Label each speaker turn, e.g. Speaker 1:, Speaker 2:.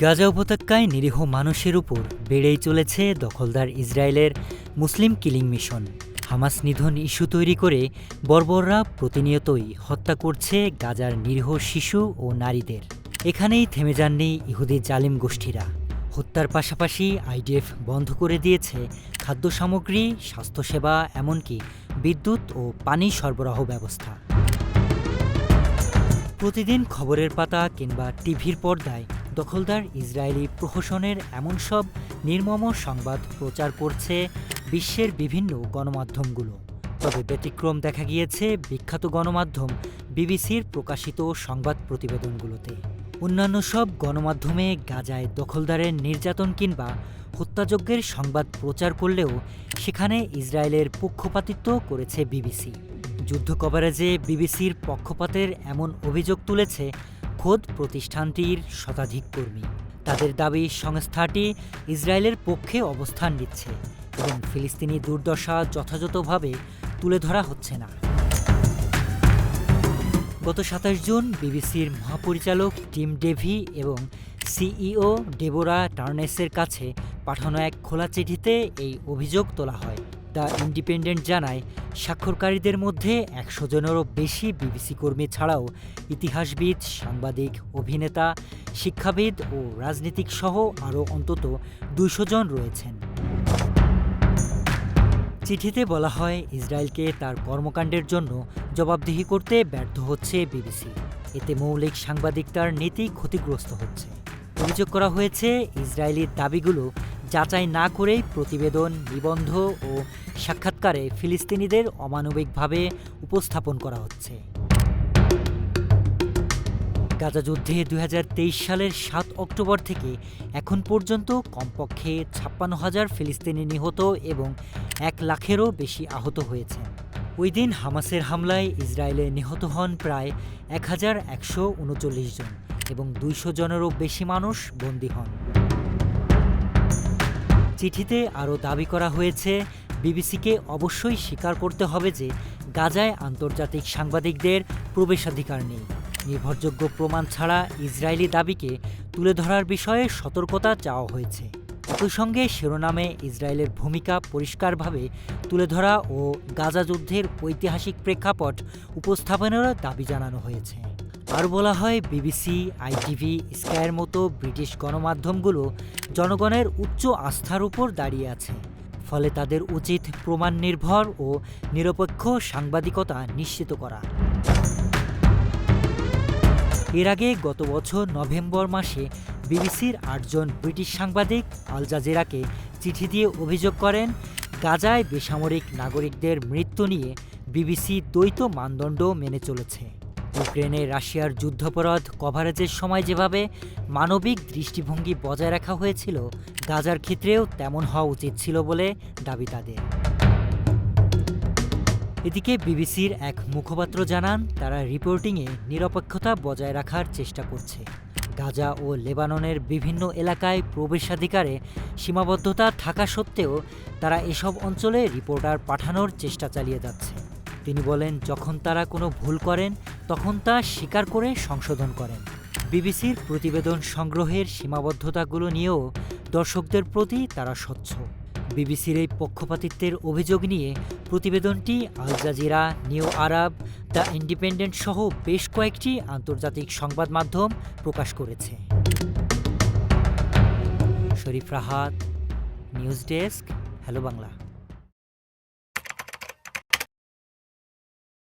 Speaker 1: গাজা উপত্যকায় নিরীহ মানুষের উপর বেড়েই চলেছে দখলদার ইসরায়েলের মুসলিম কিলিং মিশন। হামাস নিধন ইস্যু তৈরি করে বর্বররা প্রতিনিয়তই হত্যা করছে গাজার নিরীহ শিশু ও নারীদের। এখানেই থেমে যাননি ইহুদি জালিম গোষ্ঠীরা। হত্যার পাশাপাশি আইডিএফ বন্ধ করে দিয়েছে খাদ্য সামগ্রী, স্বাস্থ্যসেবা, এমনকি বিদ্যুৎ ও পানি সরবরাহ ব্যবস্থা। প্রতিদিন খবরের পাতা কিংবা টিভির পর্দায় দখলদার ইসরায়েলি প্রহসনের এমন সব নির্মম সংবাদ প্রচার করছে বিশ্বের বিভিন্ন গণমাধ্যমগুলো। তবে ব্যতিক্রম দেখা গিয়েছে বিখ্যাত গণমাধ্যম বিবিসির প্রকাশিত সংবাদ প্রতিবেদনগুলোতে। অন্যান্য সব গণমাধ্যমে গাজায় দখলদারের নির্যাতন কিংবা হত্যাযজ্ঞের সংবাদ প্রচার করলেও সেখানে ইসরায়েলের পক্ষপাতিত্ব করেছে বিবিসি। যুদ্ধ কভারেজে বিবিসির পক্ষপাতের এমন অভিযোগ তুলেছে খোদ প্রতিষ্ঠানটির শতাধিক কর্মী। তাদের দাবি, সংস্থাটি ইসরায়েলের পক্ষে অবস্থান নিচ্ছে এবং ফিলিস্তিনি দুর্দশা যথাযথভাবে তুলে ধরা হচ্ছে না। গত সাতাশ জুন বিবিসির মহাপরিচালক টিম ডেভি এবং সিইও ডেবোরা টার্নেসের কাছে পাঠানো এক খোলা চিঠিতে এই অভিযোগ তোলা হয়। দ্য ইন্ডিপেন্ডেন্ট জানায়, স্বাক্ষরকারীদের মধ্যে একশো জনেরও বেশি বিবিসি কর্মী ছাড়াও ইতিহাসবিদ, সাংবাদিক, অভিনেতা, শিক্ষাবিদ ও রাজনীতিক সহ আরও অন্তত দুশো জন রয়েছেন। চিঠিতে বলা হয়, ইসরায়েলকে তার কর্মকাণ্ডের জন্য জবাবদিহি করতে ব্যর্থ হচ্ছে বিবিসি। এতে মৌলিক সাংবাদিকতার নীতি ক্ষতিগ্রস্ত হচ্ছে। অভিযোগ করা হয়েছে, ইসরায়েলি দাবিগুলো যাচাই না করেই প্রতিবেদন, নিবন্ধ ও সাক্ষাৎকারে ফিলিস্তিনিদের অমানবিকভাবে উপস্থাপন করা হচ্ছে। গাজা যুদ্ধে দু হাজার তেইশ সালের সাত অক্টোবর থেকে এখন পর্যন্ত কমপক্ষে ছাপ্পান্ন হাজার ফিলিস্তিনি নিহত এবং এক লাখেরও বেশি আহত হয়েছেন। ওই দিন হামাসের হামলায় ইসরায়েলে নিহত হন প্রায় এক হাজার একশো উনচল্লিশ জন এবং দুইশো জনেরও বেশি মানুষ বন্দী হন। চিঠিতে আরও দাবি করা হয়েছে, বিবিসিকে অবশ্যই স্বীকার করতে হবে যে গাজায় আন্তর্জাতিক সাংবাদিকদের প্রবেশাধিকার নেই। নির্ভরযোগ্য প্রমাণ ছাড়া ইসরায়েলি দাবিকে তুলে ধরার বিষয়ে সতর্কতা চাওয়া হয়েছে। একই সঙ্গে শিরোনামে ইসরায়েলের ভূমিকা পরিষ্কারভাবে তুলে ধরা ও গাজা যুদ্ধের ঐতিহাসিক প্রেক্ষাপট উপস্থাপনেরও দাবি জানানো হয়েছে। আর বলা হয় বিবিসি, আইটিভি স্কায়ের মতো ব্রিটিশ গণমাধ্যমগুলো জনগণের উচ্চ আস্থার উপর দাঁড়িয়ে আছে। ফলে তাদের উচিত প্রমাণ নির্ভর ও নিরপেক্ষ সাংবাদিকতা নিশ্চিত করা। এর আগে গত বছর নভেম্বর মাসে বিবিসির আটজন ব্রিটিশ সাংবাদিক আল জাজিরাকে চিঠি দিয়ে অভিযোগ করেন, গাজায় বেসামরিক নাগরিকদের মৃত্যু নিয়ে বিবিসি দ্বৈত মানদণ্ড মেনে চলেছে। ইউক্রেনে রাশিয়ার যুদ্ধাপরাধ কভারেজের সময় যেভাবে মানবিক দৃষ্টিভঙ্গি বজায় রাখা হয়েছিল, গাজার ক্ষেত্রেও তেমন হওয়া উচিত ছিল বলে দাবি তাদের। এদিকে বিবিসির এক মুখপাত্র জানান, তারা রিপোর্টিংয়ে নিরপেক্ষতা বজায় রাখার চেষ্টা করছে। গাজা ও লেবাননের বিভিন্ন এলাকায় প্রবেশাধিকারে সীমাবদ্ধতা থাকা সত্ত্বেও তারা এসব অঞ্চলে রিপোর্টার পাঠানোর চেষ্টা চালিয়ে যাচ্ছে। তিনি বলেন, যখন তারা কোনো ভুল করেন তখন তা স্বীকার করে সংশোধন করেন। বিবিসির প্রতিবেদন সংগ্রহের সীমাবদ্ধতাগুলো নিয়েও দর্শকদের প্রতি তারা স্বচ্ছ। বিবিসির এই পক্ষপাতিত্বের অভিযোগ নিয়ে প্রতিবেদনটি Al Jazeera, New Arab, the Independent সহ বেশ কয়েকটি আন্তর্জাতিক সংবাদ মাধ্যম প্রকাশ করেছে। Sharif Rahat, news desk, Hello Bangla.